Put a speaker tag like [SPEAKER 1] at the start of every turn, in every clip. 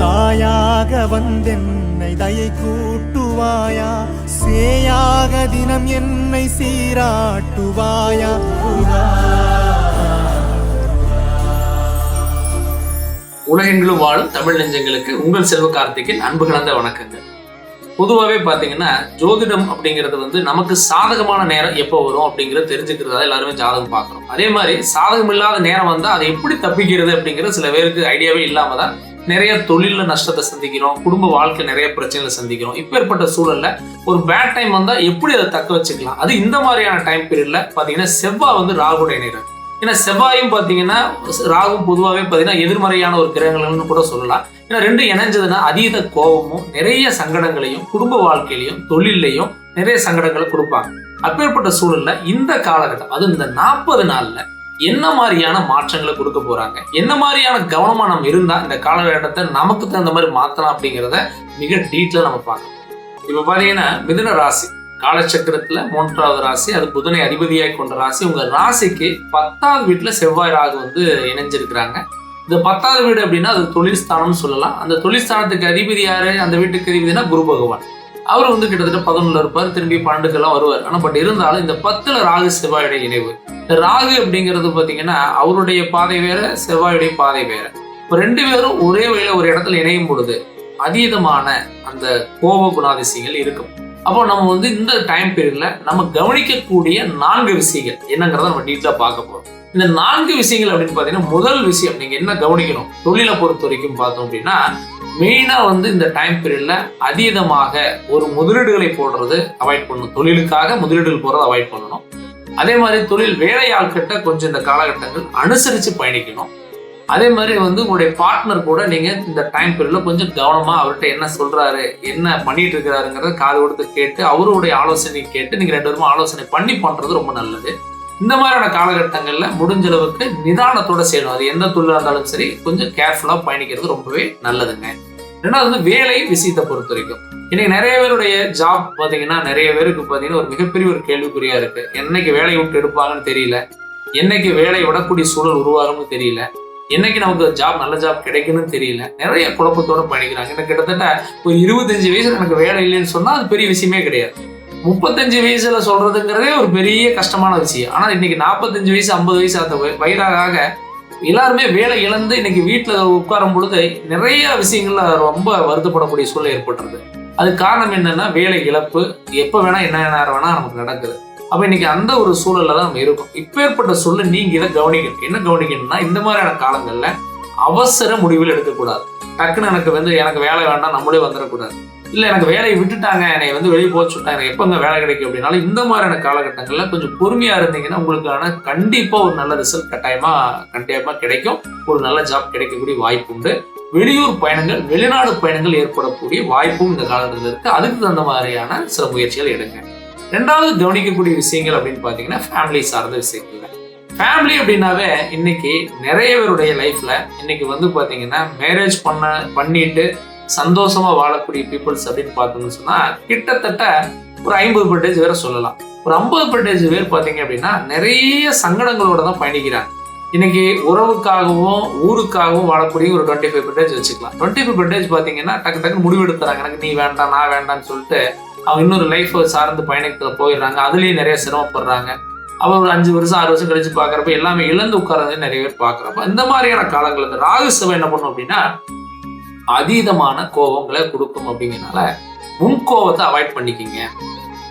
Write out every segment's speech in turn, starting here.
[SPEAKER 1] தாயாக வந்தென்னை தயை கூட்டுவாயா? சேயாக தினம் என்னை சீராட்டுவாயா?
[SPEAKER 2] உலகெங்கிலும் வாழும் தமிழ் நெஞ்சங்களுக்கு உங்கள் செல்வ கார்த்திகின் அன்பு கலந்த வணக்கங்கள். பொதுவாகவே பார்த்தீங்கன்னா ஜோதிடம் அப்படிங்கிறது வந்து நமக்கு சாதகமான நேரம் எப்போ வரும் அப்படிங்கிறத தெரிஞ்சுக்கிறதா எல்லாருமே ஜாதகம் பார்க்குறோம். அதே மாதிரி சாதகம் இல்லாத நேரம் வந்தால் அதை எப்படி தப்பிக்கிறது அப்படிங்கிறது சில பேருக்கு ஐடியாவே இல்லாமல் தான் நிறைய தொழிலில் நஷ்டத்தை சந்திக்கிறோம் குடும்ப வாழ்க்கை நிறைய பிரச்சனைகளை சந்திக்கிறோம். இப்பேற்பட்ட சூழல்ல ஒரு பேட் டைம் வந்தால் எப்படி அதை தக்க வச்சுக்கலாம்? அது இந்த மாதிரியான டைம் பீரியடில் பார்த்தீங்கன்னா செவ்வாய் வந்து ராகுடைய நேரம் ஏன்னா செவ்வாயும் பார்த்தீங்கன்னா ராகும் பொதுவாகவே பார்த்தீங்கன்னா எதிர்மறையான ஒரு கிரகங்கள்னு கூட சொல்லலாம். ஏன்னா ரெண்டும் இணைஞ்சதுன்னா அதீத கோபமும் நிறைய சங்கடங்களையும் குடும்ப வாழ்க்கையிலையும் தொழிலையும் நிறைய சங்கடங்களை கொடுப்பாங்க. அப்பேற்பட்ட சூழல்ல இந்த காலகட்டம் அது இந்த நாற்பது நாளில் என்ன மாதிரியான மாற்றங்களை கொடுக்க போறாங்க? என்ன மாதிரியான கவனமா நம்ம இருந்தா இந்த காலகட்டத்தை நமக்கு தகுந்த மாதிரி மாத்தலாம் அப்படிங்கிறத மிக டீட்டெயிலாக நம்ம பார்க்கணும். இப்போ பார்த்தீங்கன்னா மிதுன ராசி. காலச்சக்கரத்தில் மூன்றாவது ராசி அது புதனை அதிபதியாக கொண்ட ராசி. உங்கள் ராசிக்கு பத்தாவது வீட்டில் செவ்வாய் ராகு வந்து இணைஞ்சிருக்கிறாங்க. இந்த பத்தாவது வீடு அப்படின்னா அது தொழில் ஸ்தானம்னு சொல்லலாம். அந்த தொழில் ஸ்தானத்துக்கு அதிபதி யாரு? அந்த வீட்டுக்கு அதிபதினா குரு பகவான். அவர் வந்து கிட்டத்தட்ட பதினொன்று இருப்பார். திரும்பி பன்னெண்டுக்கெல்லாம் வருவார். ஆனால் பட் இருந்தாலும் இந்த பத்தில் ராகு செவ்வாயுடைய இணைவு. ராகு அப்படிங்கிறது பாத்தீங்கன்னா அவருடைய பாதை வேற செவ்வாயுடைய பாதை வேற. இப்போ ரெண்டு பேரும் ஒரே வழியில் ஒரு இடத்துல இணையும் பொழுது அதீதமான அந்த கோப குணாதிசயங்கள் இருக்கும். அப்போ நம்ம வந்து இந்த டைம் பீரியட்ல நம்ம கவனிக்கக்கூடிய நான்கு விஷயங்கள் என்னங்கிறத நம்ம டீட்டெயிலாக பார்க்க போகிறோம் இந்த நான்கு விஷயங்கள் அப்படின்னு பார்த்தீங்கன்னா முதல் விஷயம் நீங்கள் என்ன கவனிக்கணும்? தொழிலை பொறுத்த வரைக்கும் பார்த்தோம் அப்படின்னா மெயினா வந்து இந்த டைம் பீரியட்ல அதீதமாக ஒரு முதலீடுகளை போடுறது அவாய்ட் பண்ணணும். தொழிலுக்காக முதலீடுகள் போடுறதை அவாய்ட் பண்ணணும். அதே மாதிரி தொழில் வேலையாட்கிட்ட கொஞ்சம் இந்த காலகட்டங்கள் அனுசரித்து பயணிக்கணும். அதே மாதிரி வந்து உங்களுடைய பார்ட்னர் கூட நீங்க இந்த டைம் பீரியடில் கொஞ்சம் கவனமா அவர்கிட்ட என்ன சொல்றாரு என்ன பண்ணிட்டு இருக்கிறாருங்கிறத காது கொடுத்து கேட்டு அவருடைய ஆலோசனை கேட்டு நீங்க ரெண்டு பேரும் ஆலோசனை பண்ணி பண்றது ரொம்ப நல்லது. இந்த மாதிரியான காலகட்டங்கள்ல முடிஞ்ச அளவுக்கு நிதானத்தோட செய்யணும். அது எந்த தொழிலாக இருந்தாலும் சரி கொஞ்சம் கேர்ஃபுல்லா பயணிக்கிறது ரொம்பவே நல்லதுங்க. ரெண்டாவது வந்து வேலை விஷயத்தை பொறுத்த வரைக்கும். இன்னைக்கு நிறைய பேருடைய ஜாப் பார்த்தீங்கன்னா நிறைய பேருக்கு பார்த்தீங்கன்னா ஒரு மிகப்பெரிய ஒரு கேள்விக்குறியா இருக்கு. என்னைக்கு வேலையை விட்டு எடுப்பாங்கன்னு தெரியல. என்னைக்கு வேலையை விடக்கூடிய சூழல் உருவாகும்னு தெரியல. என்னைக்கு நமக்கு ஜாப் நல்ல ஜாப் கிடைக்குன்னு தெரியல. நிறைய குழப்பத்தோட பயணிக்கிறாங்க. எனக்கு கிட்டத்தட்ட ஒரு இருபத்தஞ்சு வயசுல எனக்கு வேலை இல்லைன்னு சொன்னா அது பெரிய விஷயமே கிடையாது. முப்பத்தஞ்சு வயசுல சொல்றதுங்கிறதே ஒரு பெரிய கஷ்டமான விஷயம். ஆனா இன்னைக்கு நாற்பத்தஞ்சு வயசு ஐம்பது வயசு அந்த வயதாக எல்லாருமே வேலை இழந்து இன்னைக்கு வீட்டில் உட்காரும் பொழுது நிறைய விஷயங்கள்ல ரொம்ப வருத்தப்படக்கூடிய சூழல் ஏற்பட்டுருது. அது காரணம் என்னன்னா வேலை இழப்பு எப்போ வேணா என்ன நேரம் வேணா நமக்கு நடக்குது. அப்போ இன்னைக்கு அந்த ஒரு சூழல்ல தான் நம்ம இருக்கோம். இப்பேற்பட்ட சூழல் நீங்க இதை கவனிக்கணும். என்ன கவனிக்கணும்னா இந்த மாதிரியான காலங்களில் அவசர முடிவில் எடுக்கக்கூடாது. டக்குன்னு எனக்கு வந்து எனக்கு வேலை வேண்டாம் நம்மளே வந்துடக்கூடாது. இல்லை எனக்கு வேலையை விட்டுட்டாங்க என்னை வந்து வெளியே போச்சு விட்டாங்க எனக்கு எப்பங்க வேலை கிடைக்கும் அப்படின்னாலும் இந்த மாதிரியான காலகட்டங்களில் கொஞ்சம் பொறுமையா இருந்தீங்கன்னா உங்களுக்கான கண்டிப்பாக ஒரு நல்ல ரிசல்ட் கட்டாயமா கண்டிப்பா கிடைக்கும். ஒரு நல்ல ஜாப் கிடைக்கக்கூடிய வாய்ப்பு உண்டு. வெளியூர் பயணங்கள் வெளிநாடு பயணங்கள் ஏற்படக்கூடிய வாய்ப்பும் இந்த காலகட்டத்தில் இருக்கு. அதுக்கு தகுந்த மாதிரியான சில முயற்சிகள் எடுங்க. ரெண்டாவது கவனிக்கக்கூடிய விஷயங்கள் அப்படின்னு பார்த்தீங்கன்னா ஃபேமிலி சார்ந்த விஷயங்கள். ஃபேமிலி அப்படின்னாவே இன்னைக்கு நிறைய பேருடைய லைஃப்ல இன்னைக்கு வந்து பார்த்தீங்கன்னா மேரேஜ் பண்ண பண்ணிட்டு சந்தோஷமா வாழக்கூடிய பீப்புள்ஸ் அப்படின்னு பார்த்தோம்னு சொன்னா கிட்டத்தட்ட ஒரு ஐம்பது பர்சன்டேஜ் பேரை சொல்லலாம். ஒரு ஐம்பது பர்சன்டேஜ் பேர் பார்த்தீங்க அப்படின்னா நிறைய சங்கடங்களோட தான் பயணிக்கிறாங்க. இன்னைக்கு உறவுக்காகவும் ஊருக்காகவும் வாழக்கூடிய ஒரு டுவெண்ட்டி ஃபைவ் பர்சன்டேஜ் வச்சுக்கலாம். டுவெண்ட்டி ஃபைவ் பர்சன்டேஜ் பார்த்தீங்கன்னா டக்கு டக்கு முடிவெடுத்துறாங்க எனக்கு நீ வேண்டாம் நான் வேண்டாம்னு சொல்லிட்டு அவங்க இன்னொரு லைஃப் சார்ந்து பயணத்தில் போயிடுறாங்க. அதுலேயும் நிறைய சிரமப்படுறாங்க. அவர் ஒரு அஞ்சு வருஷம் ஆறு வருஷம் கழிச்சு பார்க்குறப்ப எல்லாமே இழந்து உட்கார்றது நிறைய பேர் பார்க்குறப்ப இந்த மாதிரியான காலங்கள் இந்த ராகு என்ன பண்ணும் அப்படின்னா அதீதமான கோபங்களை கொடுக்கும் அப்படிங்கிறனால முன் கோபத்தை அவாய்ட் பண்ணிக்கிங்க.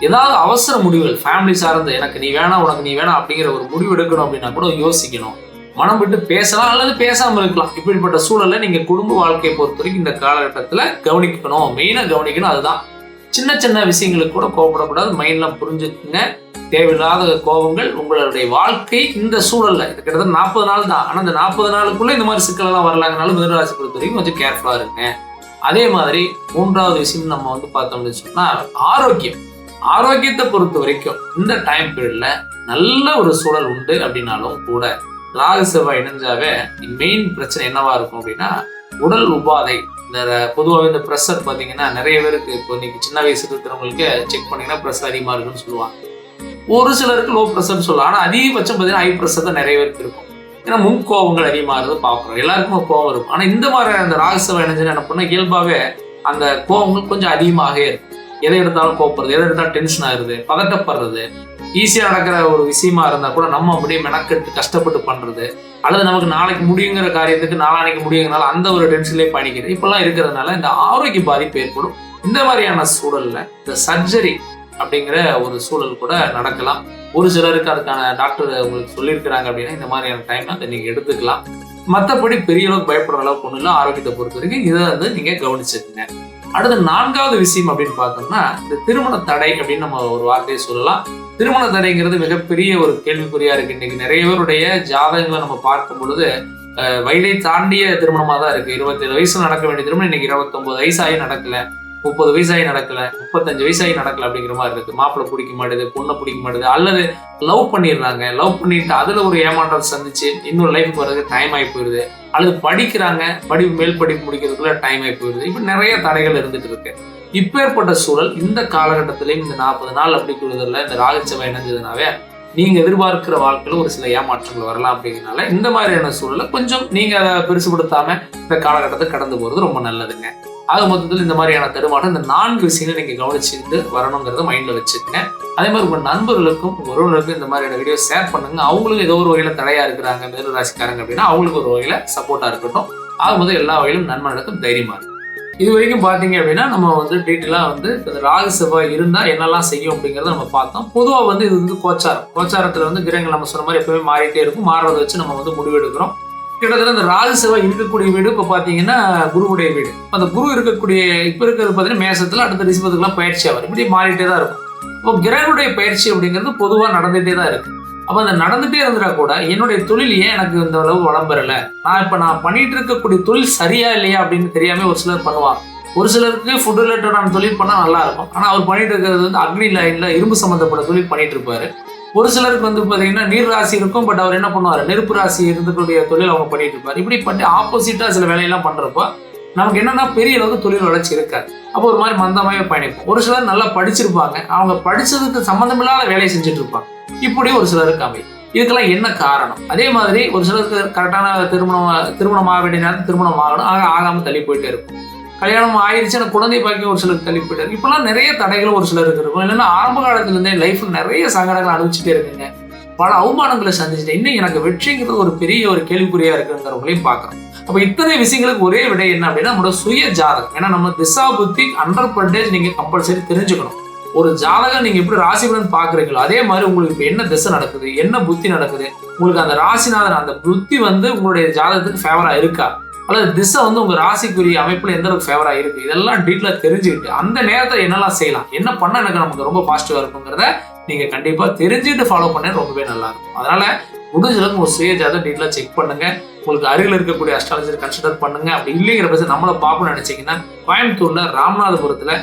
[SPEAKER 2] ஏதாவது அவசர முடிவுகள் ஃபேமிலி சார்ந்து எனக்கு நீ வேணாம் உனக்கு நீ வேணாம் அப்படிங்கிற ஒரு முடிவு எடுக்கணும் அப்படின்னா கூட யோசிக்கணும். மனம் விட்டு பேசலாம் அல்லது பேசாமல் இருக்கலாம். இப்படிப்பட்ட சூழலை நீங்கள் குடும்ப வாழ்க்கையை பொறுத்த வரைக்கும் இந்த காலகட்டத்தில் கவனிக்கணும். மெயினாக கவனிக்கணும் அதுதான். சின்ன சின்ன விஷயங்களுக்கு கூட கோபப்படக்கூடாது மைண்ட்ல புரிஞ்சுக்குங்க. தேவையில்லாத கோபங்கள் உங்களுடைய வாழ்க்கை இந்த சூழலில். இது கிட்டத்தட்ட நாற்பது நாள் தான். ஆனால் இந்த நாற்பது நாளுக்குள்ளே இந்த மாதிரி சிக்கலெல்லாம் வரலாங்கனாலும் மிதராசி பொறுத்த வரைக்கும் கொஞ்சம் கேர்ஃபுல்லாக இருங்க. அதே மாதிரி மூன்றாவது விஷயம் நம்ம வந்து பார்த்தோம்னு சொன்னால் ஆரோக்கியம். ஆரோக்கியத்தை பொறுத்த வரைக்கும் இந்த டைம் பீரியடில் நல்ல ஒரு சூழல் உண்டு அப்படின்னாலும் கூட ராகு செவ்வாய் இணைஞ்சாவே மெயின் பிரச்சனை என்னவா இருக்கும் அப்படின்னா உடல் உபாதை. இந்த பொதுவாகவே இந்த ப்ரெஷர் பார்த்தீங்கன்னா நிறைய பேருக்கு இப்போ இன்னைக்கு சின்ன வயசு இருக்கிறவங்களுக்கு செக் பண்ணீங்கன்னா ப்ரெஷர் அதிகமாக இருக்குன்னு சொல்லுவாங்க. ஒரு சிலருக்கு லோ ப்ரெஷர்னு சொல்லலாம். ஆனால் அதிகபட்சம் பார்த்தீங்கன்னா ஹை ப்ரெஷர் தான் நிறைய பேருக்கு இருக்கும். ஏன்னா முன் கோபங்கள் அதிகமாகிறது பார்க்குறோம். எல்லாருக்கும் கோபம் இருக்கும். ஆனால் இந்த மாதிரி அந்த ராகசபை இணைஞ்சு என்ன பண்ணால் இயல்பாகவே அந்த கோபங்கள் கொஞ்சம் அதிகமாகவே இருக்கும். எதை எடுத்தாலும் கோப்படுறது எதை எடுத்தாலும் டென்ஷன் ஆயிருது பதட்டப்படுறது. ஈஸியாக நடக்கிற ஒரு விஷயமா இருந்தால் கூட நம்ம அப்படியே மெனக்கெட்டு கஷ்டப்பட்டு பண்ணுறது அல்லது நமக்கு நாளைக்கு முடியுங்கிற காரியத்துக்கு நாளானைக்கு முடியுங்கிறனால அந்த ஒரு டென்ஷன்லேயே பண்ணிக்கிறது இப்பெல்லாம் இருக்கிறதுனால இந்த ஆரோக்கிய பாதிப்பு ஏற்படும். இந்த மாதிரியான சூழல்ல இந்த சர்ஜரி அப்படிங்கிற ஒரு சூழல் கூட நடக்கலாம். ஒரு சிலருக்கு அதுக்கான டாக்டர் உங்களுக்கு சொல்லியிருக்கிறாங்க அப்படின்னா இந்த மாதிரியான டைம் அதை நீங்கள் எடுத்துக்கலாம். மற்றபடி பெரிய அளவுக்கு பயப்படுற அளவுக்கு ஒன்றும் இல்லை. ஆரோக்கியத்தை பொறுத்த வரைக்கும் இதை வந்து நீங்கள் கவனிச்சுக்கங்க. அடுத்த நான்காவது விஷயம் அப்படின்னு பார்த்தோம்னா இந்த திருமண தடை அப்படின்னு நம்ம ஒரு வார்த்தையை சொல்லலாம். திருமண தடைங்கிறது மிகப்பெரிய ஒரு கேள்விக்குறியா இருக்கு. இன்னைக்கு நிறைய பேருடைய ஜாதகங்களை நம்ம பார்க்கும் பொழுது வயதை தாண்டிய திருமணமா தான் இருக்கு. இருபத்தேழு வயசு நடக்க வேண்டிய திருமணம் இன்னைக்கு இருபத்தொன்பது வயசாகி நடக்கல. முப்பது வயசாகி நடக்கல முப்பத்தஞ்சு வயசாகி நடக்கல அப்படிங்கிற மாதிரி இருக்கு மாப்பிள்ளை பிடிக்க மாட்டேது பொண்ணை பிடிக்க மாட்டேது அல்லது லவ் பண்ணிடுறாங்க. லவ் பண்ணிட்டு அதுல ஒரு ஏமாற்றம் சந்திச்சு இன்னொரு லைஃப் வர்றதுக்கு டைம் ஆகி போயிடுது. அல்லது படிக்கிறாங்க படிப்பு மேல் படிப்பு முடிக்கிறதுக்குள்ள டைம் ஆகி போயிடுது. இப்படி நிறைய தடைகள் இருந்துட்டு இருக்கு. இப்பேற்பட்ட சூழல் இந்த காலகட்டத்திலையும் இந்த நாற்பது நாள் அப்படி கூடுதல்ல இந்த ராகச்சபை இணைஞ்சதுனாவே நீங்க எதிர்பார்க்கிற வாழ்க்கையில ஒரு சில ஏமாற்றங்கள் வரலாம் அப்படிங்கிறனால இந்த மாதிரியான சூழலை கொஞ்சம் நீங்க அதை பெருசுபடுத்தாம இந்த காலகட்டத்தை கடந்து போறது ரொம்ப நல்லதுங்க. ஆக மொத்தத்தில் இந்த மாதிரியான தடுமாற்றம் இந்த நான்கு விஷயங்களை நீங்கள் கவனிச்சுட்டு வரணுங்கிறத மைண்டில் வச்சுருக்கேன் அதே மாதிரி உங்கள் நண்பர்களுக்கும் உங்க உறவினருக்கும் இந்த மாதிரியான வீடியோ ஷேர் பண்ணுங்க. அவங்களும் ஏதோ ஒரு வகையில் தடையாக இருக்கிறாங்க மிதன ராசிக்காரங்க அப்படின்னா அவங்களுக்கு ஒரு வகையில் சப்போர்ட்டாக இருக்கட்டும். ஆகும்போது எல்லா வகையிலும் நண்பர்களுக்கும் தைரியமாக இருக்கும் இது வரைக்கும் பார்த்தீங்க அப்படின்னா நம்ம வந்து டீட்டெயிலாக வந்து இந்த ராகு செவ்வாய் இருந்தால் என்னெல்லாம் செய்யும் அப்படிங்கிறத நம்ம பார்த்தோம். பொதுவாக வந்து இது வந்து கோச்சாரம். கோச்சாரத்தில் வந்து கிரகங்கள் நம்ம சொன்ன மாதிரி எப்பவுமே மாறிட்டே இருக்கும். மாறுறதை வச்சு நம்ம வந்து முடிவெடுக்கிறோம். கிட்டத்தட்ட இந்த ராகு செவ்வாய் இருக்கக்கூடிய வீடு இப்போ பார்த்தீங்கன்னா குருவுடைய வீடு. அந்த குரு இருக்கக்கூடிய இப்போ இருக்கிறது பார்த்தீங்கன்னா மேசத்தில் அடுத்த ரிசிபத்துக்குலாம் பயிற்சி ஆகும் இப்படி மாறிட்டே தான் இருக்கும். இப்போ கிரகனுடைய பயிற்சி அப்படிங்கிறது பொதுவாக நடந்துகிட்டே தான் இருக்குது அப்போ அந்த நடந்துகிட்டே இருந்துட்டா கூட என்னுடைய தொழில் ஏன் எனக்கு இந்த அளவு வளம் பெறல? நான் இப்போ நான் பண்ணிட்டு இருக்கக்கூடிய தொழில் சரியா இல்லையா அப்படின்னு தெரியாமல் ஒரு சிலர் பண்ணுவாங்க. ஒரு சிலருக்கு ஃபுட் ரிலேட்டடான தொழில் பண்ணால் நல்லா இருக்கும். ஆனால் அவர் பண்ணிட்டு இருக்கிறது வந்து அக்னி லைனில் இரும்பு சம்மந்தப்பட்ட தொழில் பண்ணிட்டு இருப்பாரு. ஒரு சிலருக்கு வந்து பார்த்தீங்கன்னா நீர் ராசி இருக்கும் பட் அவர் என்ன பண்ணுவார்? நெருப்பு ராசி இருந்தக்கூடிய தொழில் அவங்க பண்ணிட்டு இருப்பார். இப்படி பண்ணி ஆப்போசிட்டாக சில வேலையெல்லாம் பண்ணுறப்போ நமக்கு என்னன்னா பெரிய அளவுக்கு தொழில் வளர்ச்சி இருக்காது. அப்போ ஒரு மாதிரி மந்தமாகவே பயணிப்போம். ஒரு சிலர் நல்லா படிச்சிருப்பாங்க. அவங்க படிச்சதுக்கு சம்மந்தமில்லாத வேலையை செஞ்சுட்டு இருப்பாங்க. இப்படி ஒரு சிலருக்கு அமை இதுக்கெல்லாம் என்ன காரணம்? அதே மாதிரி ஒரு சிலருக்கு கரெக்டான திருமணம் திருமணம் ஆக வேண்டிய நேரத்தில் திருமணம் ஆகணும். ஆக ஆகாமல் தள்ளி போயிட்டே இருக்கும் கல்யாணம் ஆயிடுச்சு எனக்கு குழந்தை பாக்கியம் ஒரு சிலர் தள்ளி போயிட்டார் இப்பெல்லாம் நிறைய தடைகள் ஒரு சிலருக்கு இருக்கும். இல்லைன்னா ஆரம்ப காலத்துலேருந்தே லைஃப்பில் நிறைய சங்கடங்கள் அனுபவிச்சுட்டே இருக்குங்க. பல அவமானங்களை சந்திச்சுட்டு இன்னும் எனக்கு வெற்றிங்கிறது ஒரு பெரிய ஒரு கேள்விக்குறியா இருக்குங்கிறவங்களையும் பார்க்குறோம். அப்போ இத்தனை விஷயங்களுக்கு ஒரே விடை என்ன அப்படின்னா நம்மளோட சுய ஜாதகம். ஏன்னா நம்ம திசா புத்தி ஹண்ட்ரட் பர்சன்டேஜ் நீங்கள் கம்பல்சரி தெரிஞ்சுக்கணும். ஒரு ஜாதகம் நீங்க எப்படி ராசிபலன் பார்க்குறீங்களோ அதே மாதிரி உங்களுக்கு இப்போ என்ன திசை நடக்குது என்ன புத்தி நடக்குது உங்களுக்கு அந்த ராசிநாதன் அந்த புத்தி வந்து உங்களுடைய ஜாதகத்துக்கு ஃபேவராக இருக்கா? அல்லது திசை வந்து உங்கள் ராசிக்குரிய அமைப்பில் எந்த அளவுக்கு ஃபேவராக இருக்குது இதெல்லாம் டீட்டெயிலாக தெரிஞ்சுக்கிட்டு அந்த நேரத்தில் என்னெல்லாம் செய்யலாம் என்ன பண்ணால் எனக்கு நமக்கு ரொம்ப பாசிட்டிவாக இருக்குங்கிறத நீங்கள் கண்டிப்பாக தெரிஞ்சுட்டு ஃபாலோ பண்ண ரொம்பவே நல்லா இருக்கும். முடிஞ்சளவுக்கு ஒரு சுய ஜாதகம் டீட்டெயிலாக செக் பண்ணுங்கள் உங்களுக்கு அருகில் இருக்கக்கூடிய அஸ்ட்ராலஜர் கன்சிடர் பண்ணுங்க. அப்படி இல்லைங்கிற பட்சம் நம்மளை பார்ப்போம்னு நினச்சிங்கன்னா கோயம்புத்தூரில் ராமநாதபுரத்தில்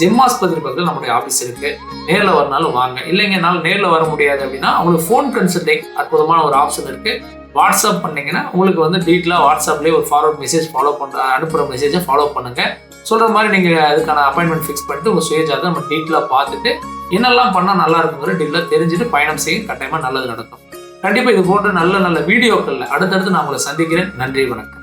[SPEAKER 2] ஜிம்மாஸ்பத்திரி பக்கத்தில் நம்முடைய ஆஃபீஸ் இருக்குது நேரில் வரனாலும் வாங்க. இல்லைங்க என்னால் நேரில் வர முடியாது அப்படின்னா அவங்களுக்கு ஃபோன் கன்சல்டிங் அற்புதமான ஒரு ஆப்ஷன் இருக்குது வாட்ஸ்அப் பண்ணிங்கன்னா உங்களுக்கு வந்து டீட்டெயிலாக வாட்ஸ்அப்லேயே ஒரு ஃபார்வர்ட் மெசேஜ் ஃபாலோ பண்ணுற அனுப்புகிற மெசேஜை ஃபாலோ பண்ணுங்கள் சொல்கிற மாதிரி நீங்கள் அதுக்கான அப்பாயின்மெண்ட் ஃபிக்ஸ் பண்ணிட்டு உங்கள் சுயஜாதை நம்ம டீட்டெயிலாக பார்த்துட்டு என்னெல்லாம் பண்ணால் நல்லா இருக்குங்கிற டீட்டெயிலாக தெரிஞ்சுட்டு பயணம் செய்ய கட்டாயமாக நல்லது நடக்கும். கண்டிப்பாக இது போன்ற நல்ல நல்ல வீடியோக்களில் அடுத்தடுத்து நான் உங்களை சந்திக்கிறேன். நன்றி வணக்கம்.